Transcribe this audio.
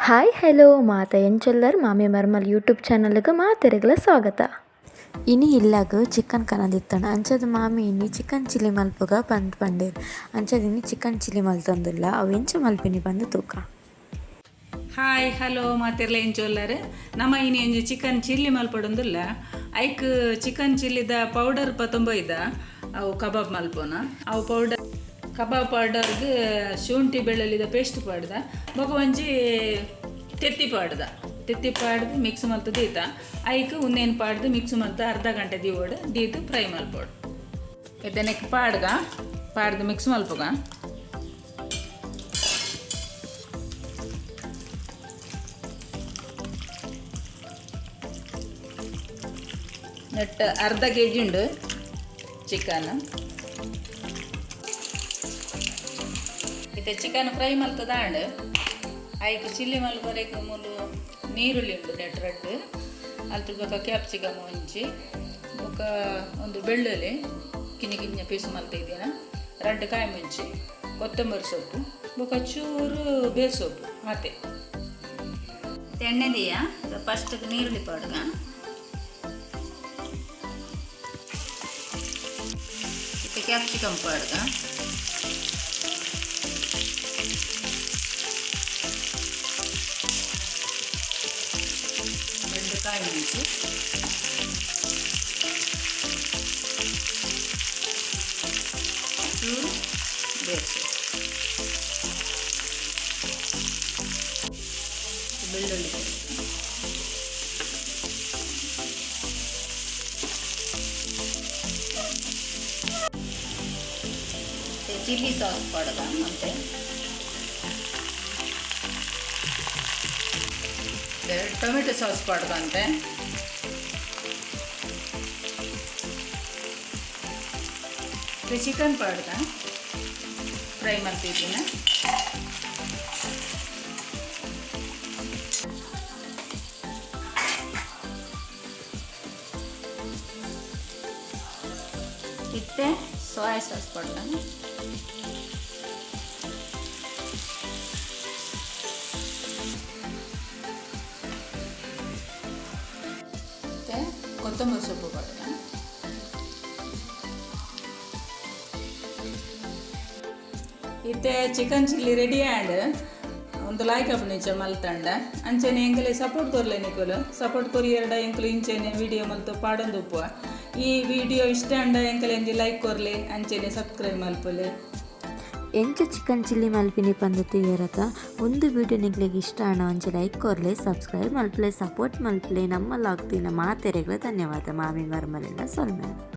Hi hello ಮಾತ ಎಂಚಲ್ಲರ್ ಮಾಮಿ ಮರ್ಮಲ್ YouTube ಚಾನಲ್ಗೆ ಮಾತೆರೆಗಳ ಸ್ವಾಗತ. ಇನಿ ಇಲ್ಲಾಗ ಚಿಕನ್ ಕನದಿತ್ತಣ. ಅಂಚದ ಮಾಮಿ ಇನಿ ಚಿಕನ್ ಚಿಲ್ಲಿ ಮಲ್ಪುಗ ಬಂದು ಪಂಡೇರ್ ಅಂಚದ ಇನಿ ಚಿಕನ್ ಚಿಲ್ಲಿ ಮಲ್ತೊಂದುಲ್ಲ ಅವು ಎಂಚ ಮಲ್ಪಿನಿ ಬಂದು ತೂಕ. ಹಾಯ್ ಹಲೋ ಮಾತಿರ್ಲ ಎಂಜೋಲ್ಲರ್ ನಮ್ಮ ಇನಿ ಎಂಜು ಚಿಕನ್ ಚಿಲ್ಲಿ ಮಲ್ಪಡೊಂದಿಲ್ಲ. ಐಕ್ ಚಿಕನ್ ಚಿಲ್ಲಿದ ಪೌಡರ್ ಪತ್ತೊಂಬೈದ ಅವು ಕಬಾಬ್ ಮಲ್ಪೋನ. ಅವು ಪೌಡರ್ ಕಬಾಬ್ ಪೌಡರ್ಗೆ ಶುಂಠಿ ಬೆಳ್ಳುಳ್ಳಿದ ಪೇಸ್ಟ್ ಪಾಡ್ದ ಬೊಕ ತೆತ್ತಿ ಪಾಡ್ದ. ತೆತ್ತಿ ಪಾಡ್ದು ಮಿಕ್ಸ್ ಮಲ್ತು ದೀತ. ಐಕ್ ಉನ್ನೇನು ಪಾಡ್ದು ಮಿಕ್ಸ್ ಮಲ್ತು ಅರ್ಧ ಗಂಟೆ ದೀವಡು ದೀತು ಫ್ರೈ ಮಲ್ಪೋಡು ಇದನ್ನಕ್ಕೆ ಪಾಡ್ಗ, ಪಾಡ್ದು ಮಿಕ್ಸ್ ಮಲ್ಪುಗ ನೆಟ್ ಅರ್ಧ ಕೆ ಜಿ ಉಂಡು ಚಿಕನ್ ಇದು ಚಿಕನ್ ಫ್ರೈ ಮಲ್ತದ ಅಂಡ್ ಐಕ್ ಚಿಲ್ಲಿ ಮಲ್ಪರೆಗ್ ಮೂಲು ನೀರುಳ್ಳಿ ಉಂಡು ನೆಟ್ ರೆಡ್. ಅಲ್ತು ಬೊಕ ಕ್ಯಾಪ್ಸಿಕಮ್ ಒಂಚಿ ಬೊಕ ಒಂದು ಬೆಳ್ಳುಳ್ಳಿ, ಕಿನ್ನಿ ಕಿನ್ನ ಪೀಸ್ ಮಲ್ತಿದ್ದೀನ ರೆಡ್ ಕಾಯಿ ಮುಂಚಿ, ಕೊತ್ತಂಬರಿ ಸೊಪ್ಪು ಬೊಕ ಚೂರು ಬೇರ್ ಸೊಪ್ಪು, ಮತ್ತೆ. ಎಣ್ಣೆ ದಿಯ? ಫಸ್ಟ್ ನೀರುಳ್ಳಿ ಪಾಡ್ಗ ಕ್ಯಾಪ್ಸಿಕಮ್ ಪಾಡ್ಗ வெங்காயம் இருக்கு வெள்ளி ಚಿಲ್ಲಿ ಸಾಸ್ ಮಾಡೋದ ಮತ್ತೆ ಎರಡು ಟೊಮೆಟೊ ಸಾಸ್ ಇದು ಚಿಕನ್ ಪೌಡರ್ ಫ್ರೈ ಮಾಡ್ತಿದ್ದೀನಿ. ಇತ್ತೆ ಸೋಯಾ ಸಾಸ್ ಪೌಡರ್ ಕೊತ್ತಂಬರಿ ಸೊಪ್ಪು ಪೌಡರ್ ಇತ್ತೆ ಚಿಕನ್ ಚಿಲ್ಲಿ ರೆಡಿ ಆ್ಯಂಡ್ ಒಂದು ಲಾಯ್ಕ್ ನಿಂಚ ಮಲ್ತಂಡ. ಅಂಚೆನೆ ಎಂಕಲೆ ಸಪೋರ್ಟ್ ಕೊರ್ಲೆ ನಿಕುಲು ಸಪೋರ್ಟ್ ಕೊರಿ ಎರಡ ಎಂಕಲು ಇಂಚೆನೆ ವಿಡಿಯೋ ಮಲ್ತು ಪಾಡೊಂದು ಉಪ್ಪುವ. ಈ ವಿಡಿಯೋ ಇಷ್ಟ ಅಂಡ ಎಂಕಲೆ ಎಂಜಿ ಲೈಕ್ ಕೊರ್ಲೆ ಅಂಚೆನೆ ಸಬ್ಸ್ಕ್ರೈಬ್ ಮಲ್ಪುಲೆ. ಎಂಚ ಚಿಕನ್ ಚಿಲ್ಲಿ ಮಲ್ಪಿನಿ ಪಂದು ಇವರತ ಒಂದು ವಿಡಿಯೋ ನಿಗ್ಲಿಗೆ ಇಷ್ಟ ಅಣ್ಣ ಲೈಕ್ ಕೊರ್ಲೆ ಸಬ್ಸ್ಕ್ರೈಬ್ ಮಲ್ಪಲೆ ಸಪೋರ್ಟ್ ಮಲ್ಪಲೆ ನಮ್ಮಲ್ಲಾಗ್ತಿನ ಮಾತೆರೆಗ್ಲ ಧನ್ಯವಾದ. ಮಾಮಿ ಮರ್ಮಲಿಂದ ಸೊಲ್ಮೆ